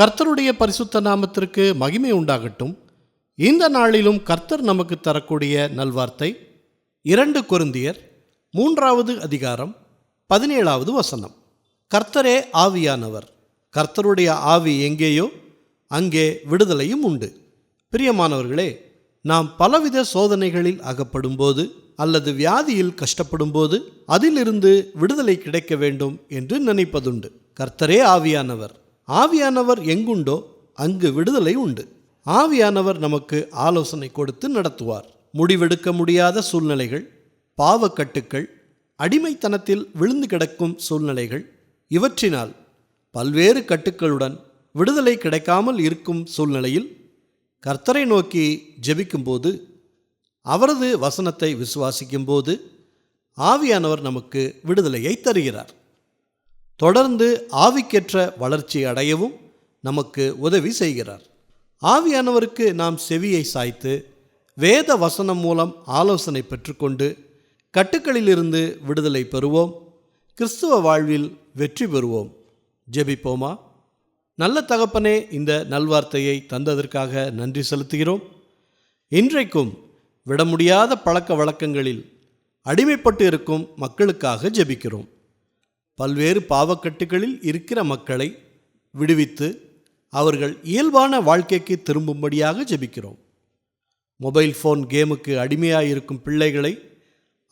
கர்த்தருடைய பரிசுத்த நாமத்திற்கு மகிமை உண்டாகட்டும். இந்த நாளிலும் கர்த்தர் நமக்கு தரக்கூடிய நல்வார்த்தை இரண்டு கொருந்தியர் மூன்றாவது அதிகாரம் பதினேழாவது வசனம். கர்த்தரே ஆவியானவர் கர்த்தருடைய ஆவி எங்கேயோ அங்கே விடுதலையும் உண்டு. பிரியமானவர்களே நாம் பலவித சோதனைகளில் அகப்படும்போது அல்லது வியாதியில் கஷ்டப்படும்போது அதிலிருந்து விடுதலை கிடைக்க வேண்டும் என்று நினைப்பதுண்டு. கர்த்தரே ஆவியானவர். ஆவியானவர் எங்குண்டோ அங்கு விடுதலை உண்டு. ஆவியானவர் நமக்கு ஆலோசனை கொடுத்து நடத்துவார். முடிவெடுக்க முடியாத சூழ்நிலைகள் பாவக்கட்டுக்கள் அடிமைத்தனத்தில் விழுந்து கிடக்கும் சூழ்நிலைகள் இவற்றினால் பல்வேறு கட்டுக்களுடன் விடுதலை கிடைக்காமல் இருக்கும் சூழ்நிலையில் கர்த்தரை நோக்கி ஜெபிக்கும்போது அவரது வசனத்தை விசுவாசிக்கும்போது ஆவியானவர் நமக்கு விடுதலையை தருகிறார். தொடர்ந்து ஆவிக்கேற்ற வளர்ச்சி அடையவும் நமக்கு உதவி செய்கிறார். ஆவியானவருக்கு நாம் செவியை சாய்த்து வேத வசனம் மூலம் ஆலோசனை பெற்றுக்கொண்டு கட்டுக்களிலிருந்து விடுதலை பெறுவோம். கிறிஸ்துவ வாழ்வில் வெற்றி பெறுவோம். ஜெபிப்போமா? நல்ல தகப்பனே இந்த நல்வார்த்தையை தந்ததற்காக நன்றி செலுத்துகிறோம். இன்றைக்கும் விட முடியாத பழக்க வழக்கங்களில் அடிமைப்பட்டு இருக்கும் மக்களுக்காக ஜெபிக்கிறோம். பல்வேறு பாவக்கட்டுகளில் இருக்கிற மக்களை விடுவித்து அவர்கள் இயல்பான வாழ்க்கைக்கு திரும்பும்படியாக ஜெபிக்கிறோம். மொபைல் ஃபோன் கேமுக்கு அடிமையாக இருக்கும் பிள்ளைகளை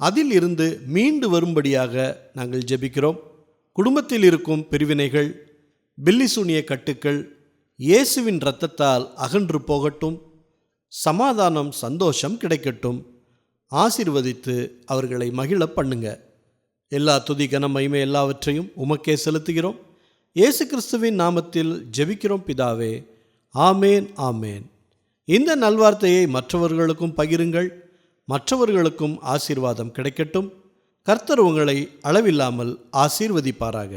அதில் இருந்து மீண்டு வரும்படியாக நாங்கள் ஜெபிக்கிறோம். குடும்பத்தில் இருக்கும் பிரிவினைகள் பில்லிசூனிய கட்டுக்கள் இயேசுவின் இரத்தத்தால் அகன்று போகட்டும் சமாதானம் சந்தோஷம் கிடைக்கட்டும். ஆசீர்வதித்து அவர்களை மகிழ பண்ணுங்கள் எல்லா துதி கன மகிமை எல்லாவற்றையும் உமக்கே செலுத்துகிறோம். இயேசு கிறிஸ்துவின் நாமத்தில் ஜெபிக்கிறோம் பிதாவே. ஆமேன் ஆமேன். இந்த நல்வார்த்தையை மற்றவர்களுக்கும் பகிருங்கள். மற்றவர்களுக்கும் ஆசீர்வாதம் கிடைக்கட்டும். கர்த்தர் உங்களை அளவில்லாமல் ஆசீர்வதிப்பாராக.